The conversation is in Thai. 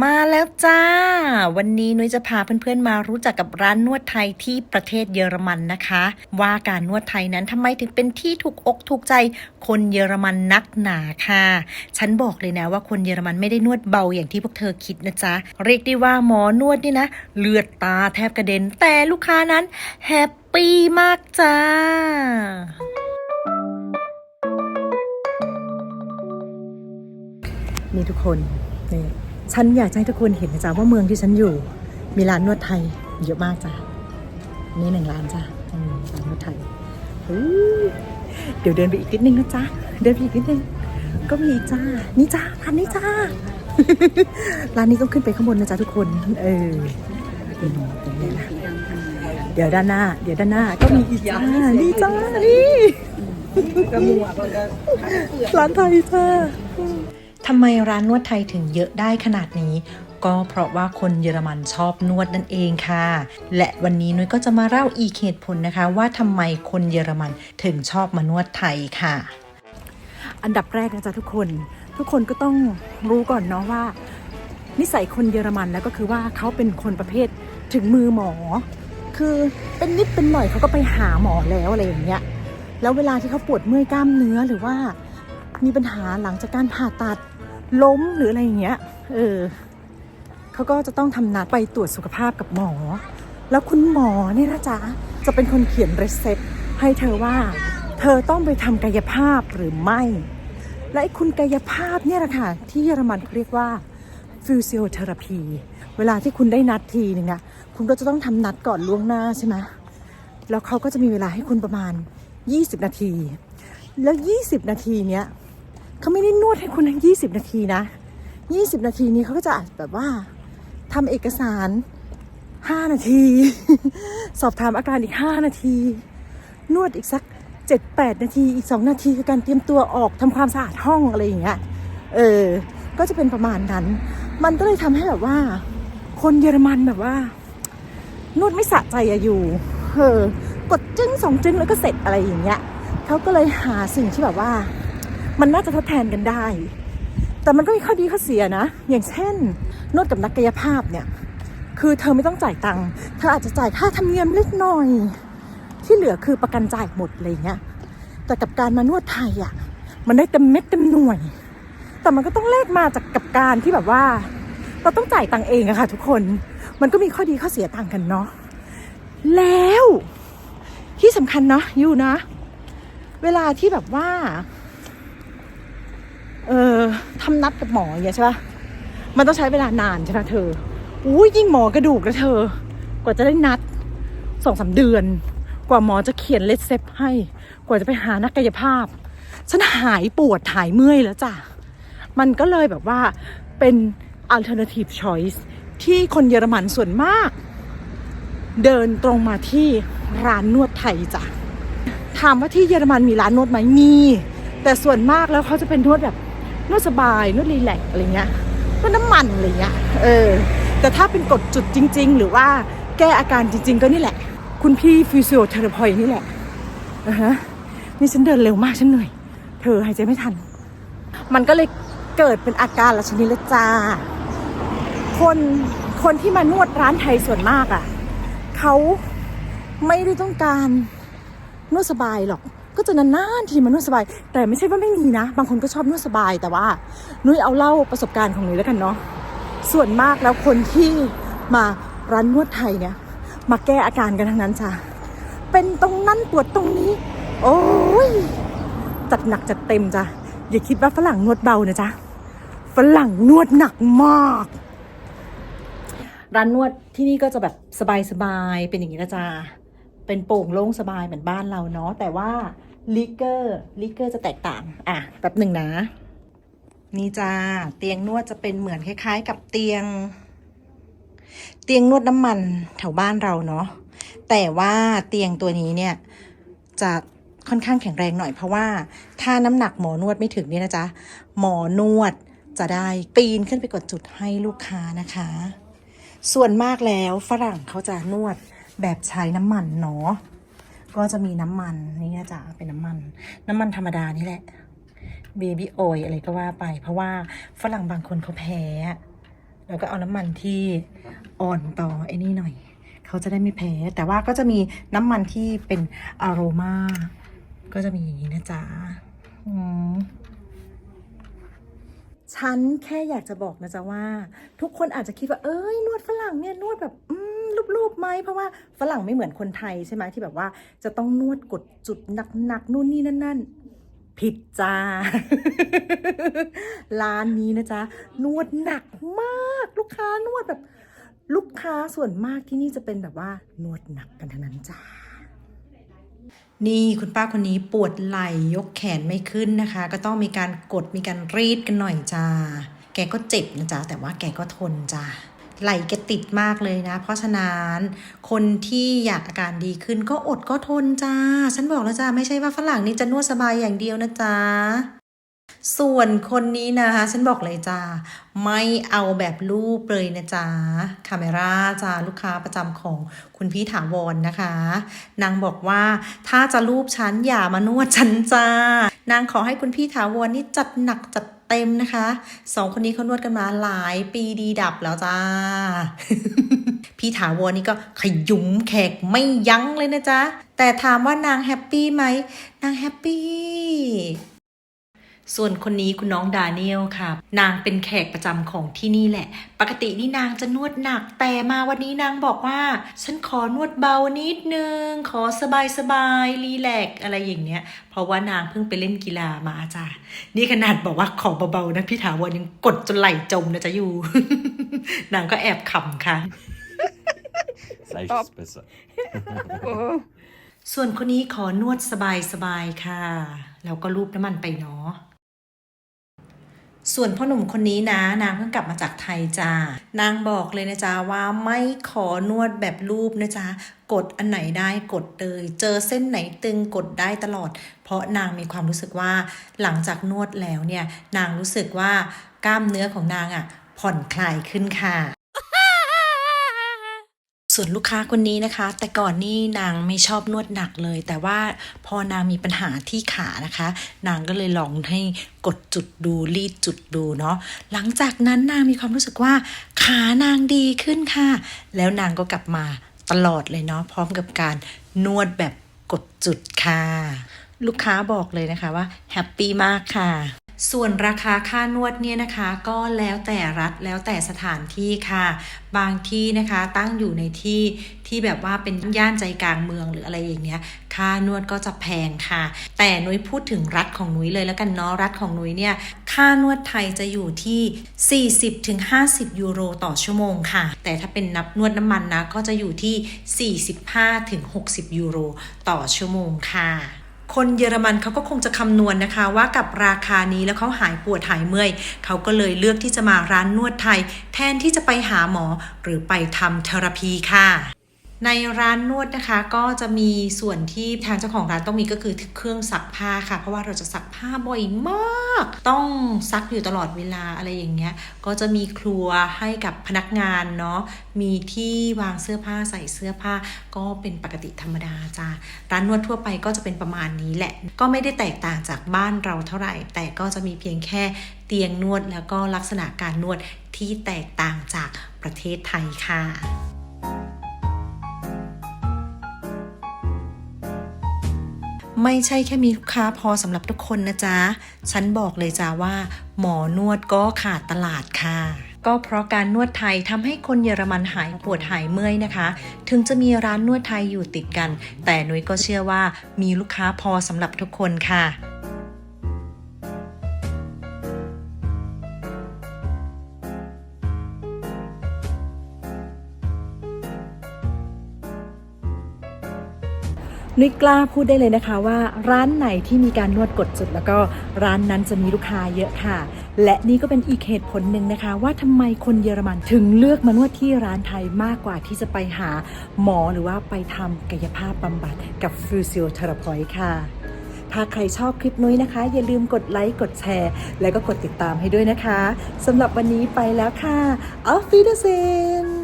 มาแล้วจ้า วันนี้นุ้ยจะพาเพื่อนๆมารู้จักกับร้านนวดไทยที่ประเทศเยอรมันนะคะ ว่าการนวดไทยนั้นทำไมถึงเป็นที่ถูกอกถูกใจคนเยอรมันนักหนาค่ะ ฉันบอกเลยนะว่าคนเยอรมันไม่ได้นวดเบาอย่างที่พวกเธอคิดนะจ๊ะ เรียกได้ว่าหมอนวดนี่นะ เลือดตาแทบกระเด็น แต่ลูกค้านั้นแฮปปี้มากจ้านี่ทุกคนนี่ ฉันอยากจะให้ทุกคนเห็นนะจ๊ะว่าเมืองที่ฉันอยู่ มีร้านนวดไทยเยอะมากจ้ะนี่หนึ่งร้านจ้ะอืมร้านนวดไทยอู้เดี๋ยวเดินไปอีกนิดนึงนะจ๊ะเดินไปอีกนิดนึงก็มีอีกจ้านี่จ้าร้านนี้จ้าร้านนี้ต้องขึ้นไปข้างบนนะจ๊ะทุกคนเอออืมตรงนี้นะเดี๋ยวด้านหน้า เดี๋ยวด้านหน้าก็มีอีกจ้านี่จ้านี่ร้านไทยจ้า ทำไมร้านนวดไทยถึงเยอะได้ขนาดนี้ ก็เพราะว่าคนเยอรมันชอบนวดนั่นเองค่ะ และวันนี้นุ้ยก็จะมาเล่าอีกเหตุผลนะคะ ว่าทำไมคนเยอรมันถึงชอบมานวดไทยค่ะ อันดับแรกนะจ๊ะทุกคน ทุกคนก็ต้องรู้ก่อนเนาะว่า นิสัยคนเยอรมันแล้วก็คือว่าเขาเป็นคนประเภทถึงมือหมอ คือเป็นนิดเป็นหน่อยเขาก็ไปหาหมอแล้วอะไรอย่างเงี้ยแล้วเวลาที่เขาปวดเมื่อยกล้ามเนื้อหรือว่ามีปัญหาหลังจากการผ่าตัด ล้มหรืออะไรอย่างเงี้ย เออเขาก็จะต้องทำนัดไปตรวจสุขภาพกับหมอ แล้วคุณหมอเนี่ยนะจ๊ะจะเป็นคนเขียนรีเซ็ปให้เธอว่า เธอต้องไปทำกายภาพหรือไม่ และไอ้คุณกายภาพเนี่ยแหละค่ะที่เยอรมันเขาเรียกว่าฟิสิโอเทอราพีเวลาที่คุณได้นัดทีหนึ่งอะคุณก็จะต้องทำนัดก่อนล่วงหน้าใช่ไหมแล้วเขาก็จะมีเวลาให้คุณประมาณ 20 นาที แล้ว 20 นาทีเนี้ย เขาไม่ได้นวดให้คุณทั้ง 20 นาทีนะ 20 นาทีนี้เขาก็จะแบบว่าทำเอกสาร 5 นาที สอบถามอาการอีก 5 นาที นวดอีกสัก 7-8 นาที อีก 2 นาทีคือการเตรียมตัวออกทำความสะอาดห้องอะไรอย่างเงี้ย เออ ก็จะเป็นประมาณนั้น มันก็เลยทำให้แบบว่า คนเยอรมันแบบว่า นวดไม่สะใจอะอยู่ เออ กดจึ้งสองจึ้งแล้วก็เสร็จอะไรอย่างเงี้ยเขาก็เลยหาสิ่งที่แบบว่า มันน่าจะทดแทนกันได้ แต่มันก็มีข้อดีข้อเสียนะ อย่างเช่นนวดกับนักกายภาพเนี่ย คือเธอไม่ต้องจ่ายตังค์เธออาจจะจ่ายค่าธรรมเนียมเล็กน้อย ที่เหลือคือประกันจ่ายหมดอะไรเงี้ยแต่กับการมานวดไทยอะมันได้เต็มเม็ดเต็มหน่วย แต่มันก็ต้องแลกมาจากกับการที่แบบว่า เราต้องจ่ายตังค์เองอะค่ะ ทุกคน มันก็มีข้อดีข้อเสียต่างกันเนาะ แล้วที่สำคัญเนาะอยู่นะ เวลาที่แบบว่า เออทำนัดกับหมออย่างเงี้ยใช่ปะมันต้องใช้เวลานานใช่ปะเธออู้ยิ่งหมอกระดูกนะเธอ กว่าจะได้นัดสองสามเดือน กว่าหมอจะเขียนเลสเซปให้ กว่าจะไปหานักกายภาพ ฉันหายปวดหายเมื่อยแล้วจ้ะ มันก็เลยแบบว่าเป็น alternative choice ที่คนเยอรมันส่วนมาก เดินตรงมาที่ร้านนวดไทยจ้ะถามว่าที่เยอรมันมีร้านนวดไหมมี แต่ส่วนมากแล้วเขาจะเป็นนวดแบบ นวดสบายนวดรีแลกอะไรเงี้ยนวดน้ำมันอะไรเงี้ยเออแต่ถ้าเป็นกดจุดจริง ๆ หรือว่าแก้อาการจริง ๆ ก็นี่แหละ คุณพี่ฟิสิโอเทอราพอยนี่แหละอะฮะนี่ฉันเดินเร็วมากฉันเหนื่อย เธอหายใจไม่ทัน มันก็เลยเกิดเป็นอาการละชนิดละจาคนคนที่มานวดร้านไทยส่วนมากอะ่ะเขาไม่ได้ต้องการนวดสบายหรอก ก็จะนานๆทีมานวดสบาย แต่ไม่ใช่ว่าไม่มีนะ บางคนก็ชอบนวดสบายแต่ว่า นุ้ยเอาเล่าประสบการณ์ของนุ้ยแล้วกันเนาะส่วนมากแล้วคนที่มาร้านนวดไทยเนี่ย มาแก้อาการกันทั้งนั้นจ้ะเป็นตรงนั้นปวดตรงนี้ โอ้ยจัดหนักจัดเต็มจ้ะอย่าคิดว่าฝรั่งนวดเบานะจ๊ะฝรั่งนวดหนักมากร้านนวดที่นี่ก็จะแบบสบายๆ เป็นอย่างนี้นะจ๊ะ เป็นโป่งโล่งสบายเหมือนบ้านเราเนาะ แต่ว่า ลิเกอร์ลิเกอร์จะแตกต่าง อะแป๊บหนึ่งนะ นี่จ้าเตียงนวดจะเป็นเหมือนคล้าย ๆ กับเตียง เตียงนวดน้ำมันแถวบ้านเราเนาะแต่ว่าเตียงตัวนี้เนี่ยจะค่อนข้างแข็งแรงหน่อยเพราะว่าถ้าน้ำหนักหมอนวดไม่ถึงเนี่ยนะจ๊ะหมอนวดจะได้ปีนขึ้นไปกดจุดให้ลูกค้านะคะ ส่วนมากแล้วฝรั่งเขาจะนวดแบบใช้น้ำมันเนาะ ก็จะมีน้ำมันนี่นะจ๊ะเป็นน้ำมัน น้ำมันธรรมดานี่แหละเบบี้โอยอะไรก็ว่าไป เพราะว่าฝรั่งบางคนเขาแพ้แล้วก็เอาน้ำมันที่อ่อนต่อไอ้นี่หน่อยเขาจะได้ไม่แพ้ แต่ว่าก็จะมีน้ำมันที่เป็นอโรมาก็จะมีอย่างนี้นะจ๊ะอืมฉันแค่อยากจะบอกนะจ๊ะว่า ทุกคนอาจจะคิดว่า เอ้ยนวดฝรั่งเนี่ยนวดแบบ อื รูปๆไหมเพราะว่าฝรั่งไม่เหมือนคนไทยใช่ไหมที่แบบว่าจะต้องนวดกดจุดหนักๆนู่นนี่นั่นนั่นผิดจ้า ร้านนี้นะจ๊ะ นวดหนักมากลูกค้านวดแบบ ลูกค้าส่วนมากที่นี่จะเป็นแบบว่านวดหนักกันทั้งนั้นจ้านี่คุณป้าคนนี้ปวดไหล่ยกแขนไม่ขึ้นนะคะ ก็ต้องมีการกดมีการรีดกันหน่อยจ้า แกก็เจ็บนะจ๊ะแต่ว่าแกก็ทนจ้า ไหลแกติดมากเลยนะ เพราะฉะนั้นคนที่อยากอาการดีขึ้นก็อดก็ทนจ้า ฉันบอกแล้วจ้า ไม่ใช่ว่าฝรั่งนี่จะนวดสบายอย่างเดียวนะจ้า ส่วนคนนี้นะคะ ฉันบอกเลยจ้าไม่เอาแบบรูปเลยนะจ๊ะคาเมราจ้าลูกค้าประจำของคุณพี่ถาวรนนะคะ นางบอกว่าถ้าจะรูปฉันอย่ามานวดฉันจ้านางขอให้คุณพี่ถาวรนี่จัดหนักจัดเต็มนะคะสองคนนี้เขานวดกันมาหลายปีดีดับแล้วจ้า พี่ถาวรนี่ก็ขยุมแขกไม่ยั้งเลยนะจ๊ะแต่ถามว่านางแฮปปี้ไหมนางแฮปปี้ ส่วนคนนี้คุณน้องดาเนียลค่ะ นางเป็นแขกประจำของที่นี่แหละ ปกตินี่นางจะนวดหนัก แต่มาวันนี้นางบอกว่า ฉันขอนวดเบานิดนึง ขอสบายสบายรีแลกซ์อะไรอย่างเงี้ย เพราะว่านางเพิ่งไปเล่นกีฬามาจ้ะนี่ขนาดบอกว่าขอเบาๆนะพี่ถาวรยังกดจนไหลจมนะจ๊ะอยู่ นางก็แอบขำค่ะ Leicht ist besser. ส่วนคนนี้ขอนวดสบายๆค่ะ แล้วก็รูปน้ำมันไปเนาะ ส่วนพ่อหนุ่มคนนี้นะนางเพิ่งกลับมาจากไทยจ้านางบอกเลยนะจ๊ะว่าไม่ขอนวดแบบรูปนะจ๊ะกดอันไหนได้กดเลยเจอเส้นไหนตึงกดได้ตลอด เพราะนางมีความรู้สึกว่าหลังจากนวดแล้วเนี่ยนางรู้สึกว่ากล้ามเนื้อของนางอะ่ะผ่อนคลายขึ้นค่ะ ส่วนลูกค้าคนนี้นะคะ แต่ก่อนนี่นางไม่ชอบนวดหนักเลย แต่ว่าพอนางมีปัญหาที่ขานะคะ นางก็เลยลองให้กดจุดดูรีดจุดดูเนาะหลังจากนั้นนางมีความรู้สึกว่า ขานางดีขึ้นค่ะ แล้วนางก็กลับมาตลอดเลยเนาะพร้อมกับการนวดแบบกดจุดค่ะ ลูกค้าบอกเลยนะคะว่าแฮปปี้มากค่ะ ส่วนราคาค่านวดเนี่ยนะคะก็แล้วแต่รัฐแล้วแต่สถานที่ค่ะ บางที่นะคะตั้งอยู่ในที่ที่แบบว่าเป็นย่านใจกลางเมืองหรืออะไรอย่างเงี้ยค่านวดก็จะแพงค่ะ แต่นุ้ยพูดถึงรัฐของนุ้ยเลยแล้วกันเนาะรัฐของนุ้ยเนี่ยค่านวดไทยจะอยู่ที่ 40-50 ยูโรต่อชั่วโมงค่ะ แต่ถ้าเป็นนับนวดน้ำมันนะก็จะอยู่ที่ 45-60 ยูโรต่อชั่วโมงค่ะ คนเยอรมันเขาก็คงจะคำนวณนะคะว่ากับราคานี้แล้วเขาหายปวดหายเมื่อยเขาก็เลยเลือกที่จะมาร้านนวดไทย แทนที่จะไปหาหมอหรือไปทำเทอราพีค่ะ ในร้านนวดนะคะก็จะมีส่วนที่ทางเจ้าของร้านต้องมีก็คือเครื่องซักผ้าค่ะ เพราะว่าเราจะซักผ้าบ่อยมาก ต้องซักอยู่ตลอดเวลาอะไรอย่างเงี้ย ก็จะมีครัวให้กับพนักงานเนาะ มีที่วางเสื้อผ้าใส่เสื้อผ้า ก็เป็นปกติธรรมดาจ้าร้านนวดทั่วไปก็จะเป็นประมาณนี้แหละ ก็ไม่ได้แตกต่างจากบ้านเราเท่าไหร่ แต่ก็จะมีเพียงแค่เตียงนวดแล้วก็ลักษณะการนวดที่แตกต่างจากประเทศไทยค่ะ ไม่ใช่แค่มีลูกค้าพอสำหรับทุกคนนะจ๊ะ ฉันบอกเลยจ้าว่า หมอนวดก็ขาดตลาดค่ะ ก็เพราะการนวดไทยทำให้คนเยอรมันหายปวดหายเมื่อยนะคะ ถึงจะมีร้านนวดไทยอยู่ติดกัน แต่นุ้ยก็เชื่อว่ามีลูกค้าพอสำหรับทุกคนค่ะ นุ้ยกล้าพูดได้เลยนะคะว่าร้านไหนที่มีการนวดกดจุด แล้วก็ร้านนั้นจะมีลูกค้าเยอะค่ะ และนี่ก็เป็นอีกเหตุผลหนึ่งนะคะ ว่าทำไมคนเยอรมันถึงเลือกมานวดที่ร้านไทยมากกว่าที่จะไปหาหมอหรือว่าไปทำกายภาพบำบัดกับฟิสิโอเทอราพอยค่ะถ้าใครชอบคลิปนุ้ยนะคะ อย่าลืมกดไลค์กดแชร์ แล้วก็กดติดตามให้ด้วยนะคะสำหรับวันนี้ไปแล้วค่ะ Auf Wiedersehen